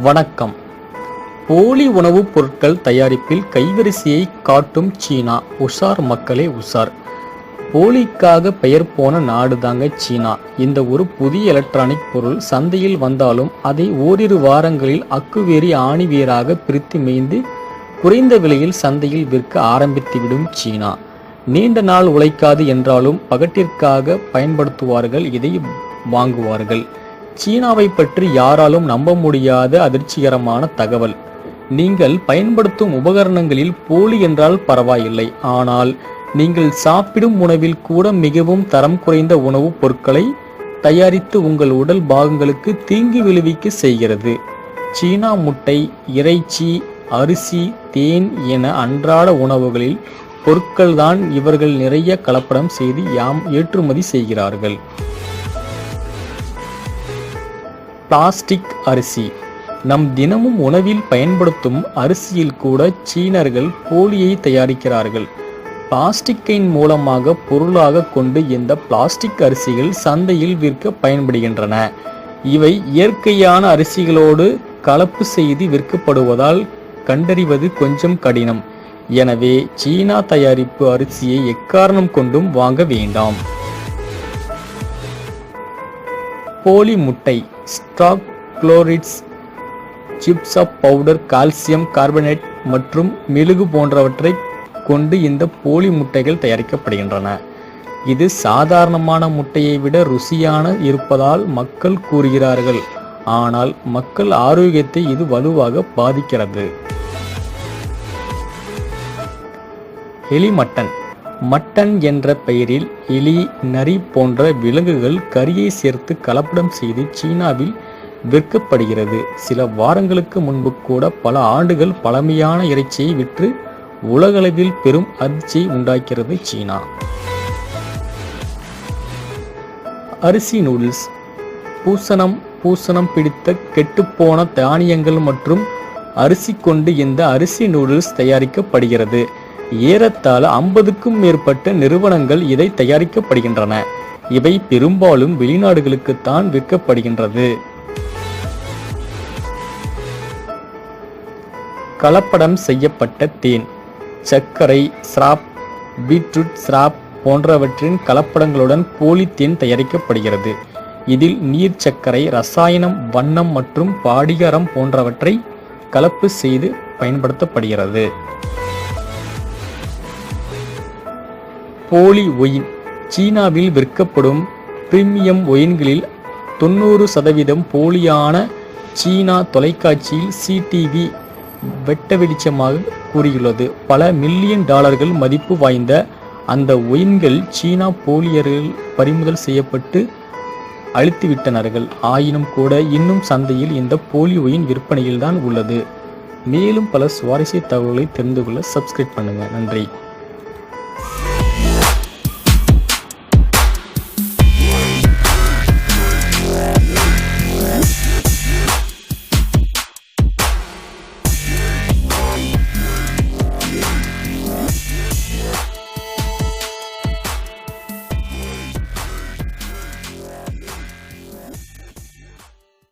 வணக்கம். போலி உணவுப் பொருட்கள் தயாரிப்பில் கைவரிசையை காட்டும் சீனா. உஷார் மக்களே உஷார். போலிக்காக பெயர் போன நாடுதாங்க சீனா. இந்த ஒரு புதிய எலக்ட்ரானிக் பொருள் சந்தையில் வந்தாலும் அதை ஓரிரு வாரங்களில் அக்குவேரி ஆணிவேராக பிரித்து மேய்ந்து குறைந்த விலையில் சந்தையில் விற்க ஆரம்பித்துவிடும் சீனா. நீண்ட நாள் உழைக்காது என்றாலும் பகட்டிற்காக பயன்படுத்துவார்கள் இதை வாங்குவார்கள். சீனாவை பற்றி யாராலும் நம்ப முடியாத அதிர்ச்சிகரமான தகவல். நீங்கள் பயன்படுத்தும் உபகரணங்களில் போலி என்றால் பரவாயில்லை. ஆனால் நீங்கள் சாப்பிடும் உணவில் கூட மிகவும் தரம் குறைந்த உணவுப் பொருட்களை தயாரித்து உங்கள் உடல் பாகங்களுக்கு தீங்கு விளைவிக்க செய்கிறது. சீனா முட்டை இறைச்சி அரிசி தேன் என அன்றாட உணவுகளில் பொருட்கள்தான் இவர்கள் நிறைய கலப்படம் செய்து யாம் ஏற்றுமதி செய்கிறார்கள். பிளாஸ்டிக் அரிசி. நம் தினமும் உணவில் பயன்படுத்தும் அரிசியில் கூட சீனர்கள் போலியை தயாரிக்கிறார்கள். பிளாஸ்டிக்கின் மூலமாக பொருளாக கொண்டு இந்த பிளாஸ்டிக் அரிசிகள் சந்தையில் விற்க பயன்படுகின்றன. இவை இயற்கையான அரிசிகளோடு கலப்பு செய்து விற்கப்படுவதால் கண்டறிவது கொஞ்சம் கடினம். எனவே சீனா தயாரிப்பு அரிசியை எக்காரணம் கொண்டும் வாங்க வேண்டாம். போலி முட்டை starch chlorides chips of powder calcium carbonate மற்றும் மெழுகு போன்றவற்றை கொண்டு இந்த போலி முட்டைகள் தயாரிக்கப்படுகின்றன. இது சாதாரணமான முட்டையை விட ருசியான இருப்பதால் மக்கள் கூறுகிறார்கள். ஆனால் மக்கள் ஆரோக்கியத்தை இது வலுவாக பாதிக்கிறது. எலி மட்டன் என்ற பெயரில் எலி நரி போன்ற விலங்குகள் கரியை சேர்த்து கலப்படம் செய்து சீனாவில் விற்கப்படுகிறது. சில வாரங்களுக்கு முன்பு கூட பல ஆண்டுகள் பழமையான இறைச்சியை விற்று உலகளவில் பெரும் அதிர்ச்சியை உண்டாக்கிறது சீனா. அரிசி நூடுல்ஸ். பூசணம் பூசணம் பிடித்த கெட்டுப்போன தானியங்கள் மற்றும் அரிசி கொண்டு இந்த அரிசி நூடுல்ஸ் தயாரிக்கப்படுகிறது. ஏறத்தாழ ஐம்பதுக்கும் மேற்பட்ட நிறுவனங்கள் இதை தயாரிக்கப்படுகின்றன. இவை பெரும்பாலும் வெளிநாடுகளுக்குத்தான் விற்கப்படுகின்றது. கலப்படம் செய்யப்பட்ட தேன் சர்க்கரை ஸ்ராப் பீட்ரூட் ஸ்ராப் போன்றவற்றின் கலப்படங்களுடன் போலி தேன் தயாரிக்கப்படுகிறது. இதில் நீர் சர்க்கரை ரசாயனம் வண்ணம் மற்றும் பாடிகாரம் போன்றவற்றை கலப்பு செய்து பயன்படுத்தப்படுகிறது. போலி ஒயின் சீனாவில் விற்கப்படும் பிரீமியம் ஒயின்களில் தொண்ணூறு சதவீதம் போலியான சீனா தொலைக்காட்சியில் சிடிவி வெட்ட வெளிச்சமாக கூறியுள்ளது. பல மில்லியன் டாலர்கள் மதிப்பு வாய்ந்த அந்த ஒயின்கள் சீனா போலியர்கள் பறிமுதல் செய்யப்பட்டு அழித்துவிட்டனர்கள். ஆயினும் கூட இன்னும் சந்தையில் இந்த போலி ஒயின் விற்பனையில்தான் உள்ளது. மேலும் பல சுவாரஸ்ய தகவல்களை தெரிந்து கொள்ள சப்ஸ்கிரைப் பண்ணுங்கள் நன்றி.